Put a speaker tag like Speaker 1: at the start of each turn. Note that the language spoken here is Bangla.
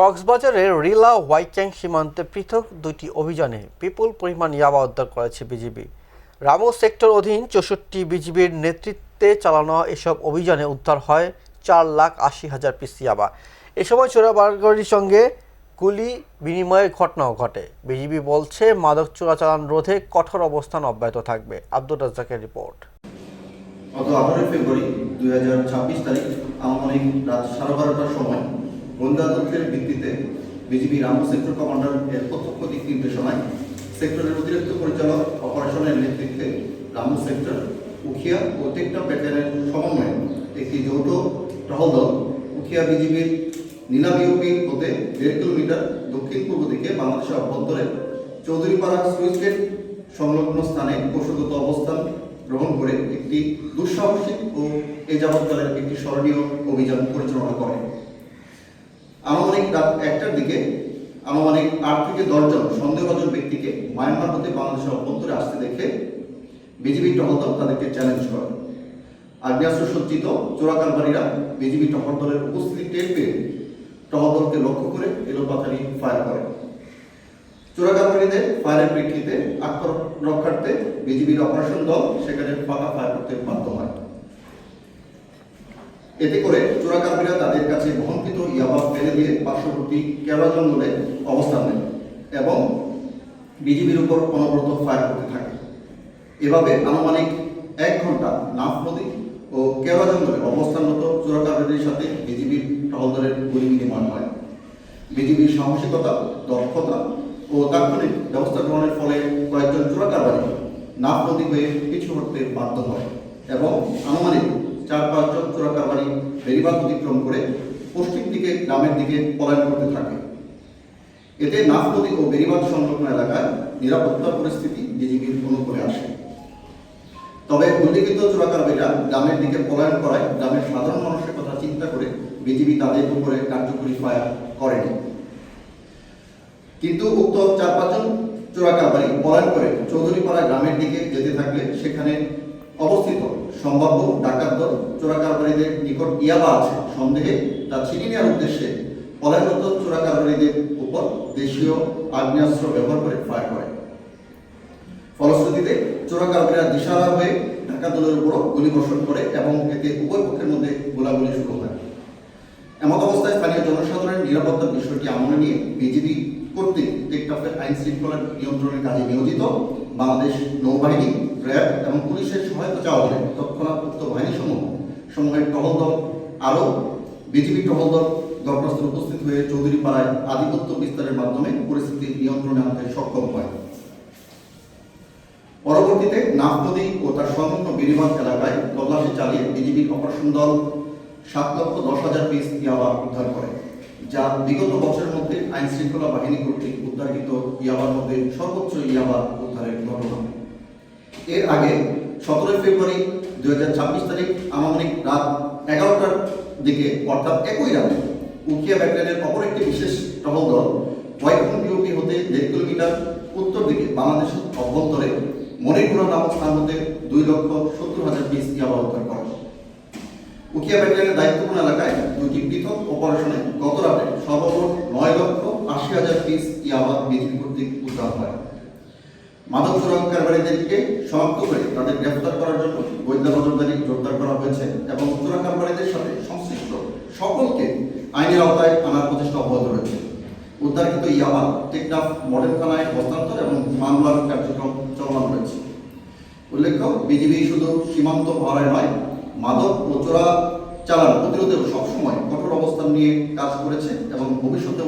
Speaker 1: কক্সবাজারের রিলা হোয়াইট্যাং সীমান্তে পৃথক দুটি অভিযানে বিপুল পরিমাণ ইয়াবা উদ্ধার করেছে বিজিবি। রামো সেক্টর অধীন চৌষট্টি বিজিবির নেতৃত্বে চালানো এসব অভিযানে উদ্ধার হয় চার লাখ আশি হাজার পিস ইয়াবা। এ সময় চোরাবারগরির সঙ্গে গুলি বিনিময়ের ঘটনাও ঘটে। বিজিবি বলছে, মাদক চোরাচালান রোধে কঠোর অবস্থান অব্যাহত থাকবে। আব্দুল রাজ্জাকের রিপোর্ট।
Speaker 2: গত আঠারোই ফেব্রুয়ারি দুই হাজার ছাব্বিশ তারিখ আনুমানিক রাত সাড়ে বারোটার সময় গোয়েন্দা তথ্যের ভিত্তিতে বিজিবি রামু সেক্টর কমান্ডার এর প্রত্যক্ষ দিক নির্দেশনায় সেক্টরের অতিরিক্ত পরিচালক অপারেশনের নেতৃত্বে রামু সেক্টর, উখিয়া ও টেকটা প্যাটার্নের সমন্বয়ে একটি যৌথ টহল দল উখিয়া বিজিবির নীলাবিউপি হতে দেড় কিলোমিটার দক্ষিণ পূর্ব দিকে বাংলাদেশের অভ্যন্তরে চৌধুরীপাড়া সুইচ গেট সংলগ্ন স্থানে কৌশলগত অবস্থান গ্রহণ করে একটি দুঃসাহসিক ও এ যাবৎকালের একটি স্মরণীয় অভিযান পরিচালনা করে। আনুমানিক রাত একটার দিকে আনুমানিক আট থেকে দশজন সন্দেহভাজন ব্যক্তিকে মায়ানমার হতে বাংলাদেশের অভ্যন্তরে আসতে দেখে বিজিবি টহল দল তাদেরকে চ্যালেঞ্জ করে। আগ্নেয়াস্ত্র সজ্জিত চোরাকারবারীরা বিজিবি টহল দলের উপস্থিতি টের পেয়ে টহল দলকে লক্ষ্য করে এলোপাথারি ফায়ার করে। চোরাকারবারীদের ফায়ারের প্রেক্ষিতে আক্রমণ রক্ষার্থে বিজিবির অপারেশন দল সেখানে ফাঁকা ফায়ার করতে হয় এতে করে চোরাকারবারীরা তাদের কাছে বহনকৃত ইয়াবা ফেলে দিয়ে পার্শ্ববর্তী কেওড়া জঙ্গলে অবস্থান নেয় এবং বিজিবির উপর অনবরত ফায়ার করতে থাকে। এভাবে আনুমানিক এক ঘণ্টা নাফ নদী ও কেওড়া জঙ্গলে অবস্থানরত চোরাকারবারীদের সাথে বিজিবির টহল দলের গুলি বিনিময় হয়। বিজিবির সাহসিকতা, দক্ষতা ও তাৎক্ষণিক ব্যবস্থা গ্রহণের ফলে কয়েকজন চোরাকারবারী নাফ নদী হয়ে পিছু হটতে বাধ্য হয় এবং আনুমানিক চার পাঁচজন চোরাকারবারী বেরিবাদ অতিক্রম করে পশ্চিম দিকে, গ্রামের দিকে পলায়ন করতে থাকে। এতে নাফ নদী ও বেরিবাদ সংলগ্ন এলাকায় নিরাপত্তা পরিস্থিতি বিজিবির অনুকূলে আসে। তবে উল্লেখিত চোরাকারবারীরা গ্রামের দিকে পলায়ন করায় গ্রামের সাধারণ মানুষের কথা চিন্তা করে বিজিবি তাদের উপরে কার্যকরী ফায়ার করেনি। কিন্তু উক্ত চার পাঁচজন চোরাকারবারী পলায়ন করে চৌধুরীপাড়া গ্রামের দিকে যেতে থাকলে সেখানে অবস্থিত। সম্ভাব্য ডাকাত দল চোরাকারবারীদের নিকট ইয়াবা আছে। সন্দেহে তা ছিনিয়ে নেওয়ার উদ্দেশ্যে পলায়নরত চোরাকারবারীদের উপর দেশীয় আগ্নেয়াস্ত্র ব্যবহার করে ফায়ার করে। ফলশ্রুতিতে চোরাকারবারীরা দিশাহারা হয়ে ঢাকা দলের উপর গুলিবর্ষণ করে এবং এতে উভয় পক্ষের মধ্যে গোলাগুলি শুরু হয়। এমন অবস্থায় স্থানীয় জনসাধারণের নিরাপত্তার বিষয়টি আমলে নিয়ে বিজিবি কর্তৃক টেকটাফের আইন শৃঙ্খলা নিয়ন্ত্রণের কাজে নিয়োজিত বাংলাদেশ নৌবাহিনী র্যাব এবং পুলিশের সহায়তা চাওয়া হলে তৎক্ষণাৎ উক্ত বাহিনী সমূহ সমূহের টহল দল আরও বিজিবি টহল দল ঘটনাস্থলে উপস্থিত হয়ে চৌধুরী পাড়ায় আধিপত্য বিস্তারের মাধ্যমে পরিস্থিতি নিয়ন্ত্রণে আনতে সক্ষম হয়। পরবর্তীতে নাফ নদী ও তার সংলগ্ন বেরিবাঁধ এলাকায় তল্লাশি চালিয়ে বিজিবির অপারেশন দল সাত লক্ষ দশ হাজার পিস ইয়াবা উদ্ধার করে, যা বিগত বছরের মধ্যে আইন শৃঙ্খলা বাহিনী কর্তৃক উদ্ধারকৃত ইয়াবার মধ্যে সর্বোচ্চ ইয়াবা উদ্ধারের ঘটনা। এর আগে সতেরোই ফেব্রুয়ারি দুই হাজার ছাব্বিশ তারিখ আনুমানিক রাত এগারোটার দিকে, অর্থাৎ একই রাতে, উকিয়া ব্যাটালিয়নের অপর একটি বিশেষ টহল দল ওয়াইকুন বিওপি হতে দেড় কিলোমিটার উত্তর দিকে বাংলাদেশের অভ্যন্তরে মণিপুরা নামক স্থান হতে দুই লক্ষ সত্তর হাজার পিস ইয়াবা উদ্ধার করে উকিয়া ব্যাটালিয়নের দায়িত্বপূর্ণ এলাকায় দুটি পৃথক অপারেশনে গত রাতে সর্বমোট নয় লক্ষ আশি হাজার পিস ইয়াবা বিজিবি কর্তৃক উদ্ধার হয় মাদক চোরাকারবারীদেরকে শনাক্ত করে তাদের গ্রেফতার করার জন্য গোয়েন্দা নজরদারি জোরদার করা হয়েছে এবং চোরাকারবারীদের সাথে সংশ্লিষ্ট সকলকে আইনের আওতায় আনার প্রচেষ্টা অব্যাহত রয়েছে। উদ্ধারকৃত ইয়াবা টেকনাফ মডেল থানায় হস্তান্তর এবং মামলার কার্যক্রম চলমান রয়েছে। উল্লেখ্য, বিজিবি শুধু সীমান্ত পাহারায় নয়, মাদক ও চোরা চালান প্রতিরোধেও সবসময় কঠোর অবস্থান নিয়ে কাজ করেছে এবং ভবিষ্যতে